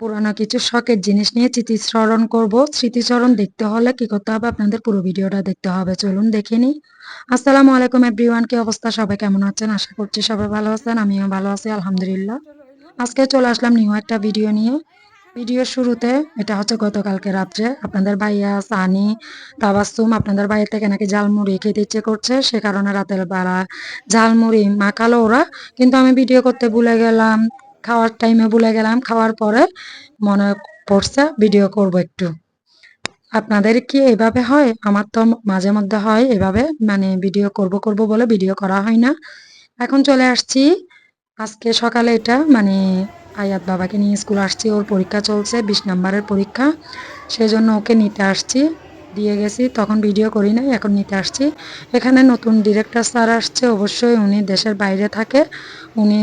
পুরানো কিছু শখের জিনিস নিয়ে স্মৃতিচারণ করব। স্মৃতিচারণ দেখতে হলে কি করতে হবে? আপনাদের পুরো ভিডিওটা দেখতে হবে। চলুন দেখে নিই। আসসালামু আলাইকুম এভরিওয়ান কি অবস্থা? সবাই কেমন আছেন? আশা করছি সবাই ভালো আছেন। আমিও ভালো আছি, আলহামদুলিল্লাহ। আজকে চলে আসলাম নিউ একটা ভিডিও নিয়ে। ভিডিওর শুরুতে এটা হচ্ছে গতকালকে রাত্রে আপনাদের ভাইয়া সানি তাবাসুম আপনাদের বাইরে থেকে নাকি ঝালমুড়ি খেতে ইচ্ছে করছে। সে কারণে রাতের বেলা ঝালমুড়ি মাখালো ওরা। কিন্তু আমি ভিডিও করতে ভুলে গেলাম। খাওয়ার টাইমে ভুলে গেলাম, খাওয়ার পরে মনে পড়ছে ভিডিও করব একটু। আপনাদের কি এভাবে হয়? আমার তো মাঝে মধ্যে হয় এভাবে মানে ভিডিও করব করব বলে ভিডিও করা হয় না। এখন চলে আসছি। আজকে সকালে এটা মানে আয়াত বাবাকে নিয়ে স্কুল আসছি, ওর পরীক্ষা চলছে, বিশ নাম্বারের পরীক্ষা। সেই জন্য ওকে নিতে আসছি। দিয়ে গেছি, তখন ভিডিও করি নাই, এখন নিতে আসছি। এখানে নতুন ডিরেক্টর স্যার আসছে, অবশ্যই উনি দেশের বাইরে থাকে, উনি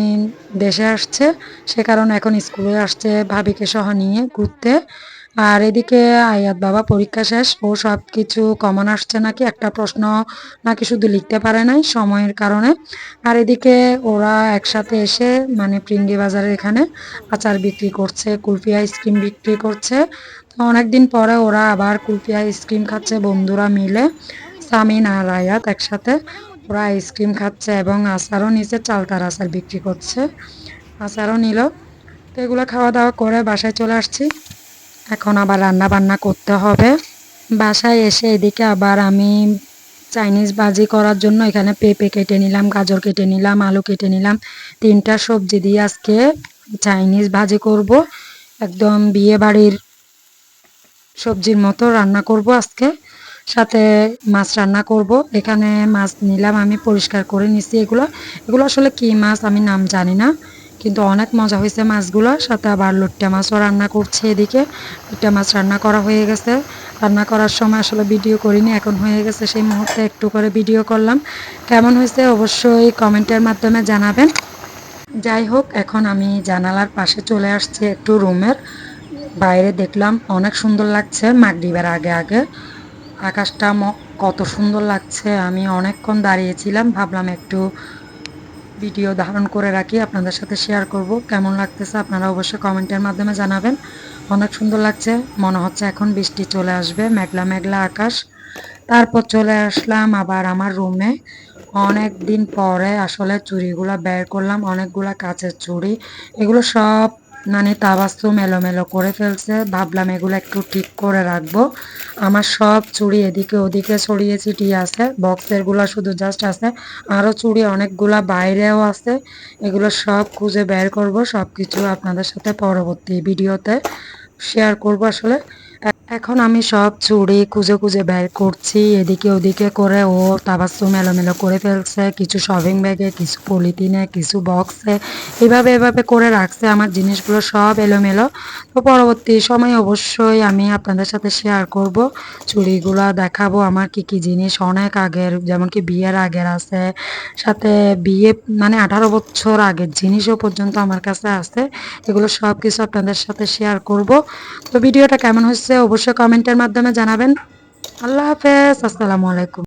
দেশে আসছে, সে কারণে এখন স্কুলে আসছে, ভাবিকে সহ নিয়ে ঘুরতে। আর এদিকে আয়াত বাবা পরীক্ষা শেষ, ও সব কিছু কমন আসছে নাকি? একটা প্রশ্ন নাকি শুধু লিখতে পারে নাই সময়ের কারণে। আর এদিকে ওরা একসাথে এসে মানে প্রিঙ্গি বাজারের এখানে আচার বিক্রি করছে, কুলফি আইসক্রিম বিক্রি করছে। তো অনেকদিন পরে ওরা আবার কুলফি আইসক্রিম খাচ্ছে, বন্ধুরা মিলে। সামিন আর আয়াত একসাথে ওরা আইসক্রিম খাচ্ছে এবং আচারও নিচে চালতার আচার বিক্রি করছে। আচারও নিল। তো এগুলো খাওয়া দাওয়া করে বাসায় চলে আসছি। এখন আবার রান্না বান্না করতে হবে। বাসায় এসে এদিকে আবার আমি চাইনিজ বাজি করার জন্য এখানে পেঁপে কেটে নিলাম, গাজর কেটে নিলাম, আলু কেটে নিলাম। তিনটা সবজি দিয়ে আজকে চাইনিজ ভাজি করব। একদম বিয়ে বাড়ির সবজির মতো রান্না করব আজকে। সাথে মাছ রান্না করব। এখানে মাছ নিলাম, আমি পরিষ্কার করে নিছি এগুলো। এগুলো আসলে কি মাছ আমি নাম জানি না। কিন্তু অনেক মজা হয়েছে মাছগুলো সাথে আবার লুট্টা মাছও রান্না করছে এদিকে। লুট্টা মাছ রান্না করা হয়ে গেছে। রান্না করার সময় আসলে ভিডিও করিনি, এখন হয়ে গেছে সেই মুহূর্তে একটু করে ভিডিও করলাম। কেমন হয়েছে অবশ্যই কমেন্টের মাধ্যমে জানাবেন। যাই হোক, এখন আমি জানালার পাশে চলে আসছি একটু রুমের। বাইরে দেখলাম অনেক সুন্দর লাগছে মাগরিবের আগে আগে। আকাশটা কত সুন্দর লাগছে। আমি অনেকক্ষণ দাঁড়িয়েছিলাম, ভাবলাম একটু ভিডিও ধারণ করে রাখি, আপনাদের সাথে শেয়ার করব। কেমন লাগতেছে আপনারা অবশ্যই কমেন্টের মাধ্যমে জানাবেন। অনেক সুন্দর লাগছে, মনে হচ্ছে এখন বৃষ্টি চলে আসবে, মেঘলা মেঘলা আকাশ। তারপর চলে আসলাম আবার আমার রুমে অনেক দিন পরে আসলে চুড়িগুলো বের করলাম, অনেকগুলো কাঁচের চুড়ি। এগুলো সব মানে মেলো এলোমেলো করে ফেলছে। ভাবলাম এগুলো একটু ঠিক করে রাখব। আমার সব চুড়ি এদিকে ওদিকে ছড়িয়ে ছিটিয়ে আছে। বক্সেরগুলা শুধু জাস্ট আছে। আরও চুড়ি অনেকগুলা বাইরেও আছে। এগুলো সব খুঁজে বের করব। সব কিছু আপনাদের সাথে পরবর্তী ভিডিওতে শেয়ার করব আসলে। এখন আমি সব চুড়ি খুঁজে খুঁজে বের করছি, এদিকে ওদিকে করে ও তাবাসুম এলোমেলো করে ফেলছে, কিছু শপিং ব্যাগে কিছু পলিথিনে কিছু বক্সে এভাবে এভাবে করে রাখছে আমার জিনিসগুলো সব এলোমেলো। তো পরবর্তী সময় অবশ্যই আমি আপনাদের সাথে শেয়ার করব, চুড়িগুলো দেখাবো আমার কি কি জিনিস অনেক আগের, যেমন কি বিয়ের আগের আছে, সাথে বিয়ে মানে আঠারো বছর আগের জিনিসও পর্যন্ত আমার কাছে আছে, এগুলো সব কিছু আপনাদের সাথে শেয়ার করব। তো ভিডিওটা কেমন হচ্ছে অবশ্যই কমেন্টের মাধ্যমে জানাবেন। আল্লাহ হাফেজ আসসালামু আলাইকুম।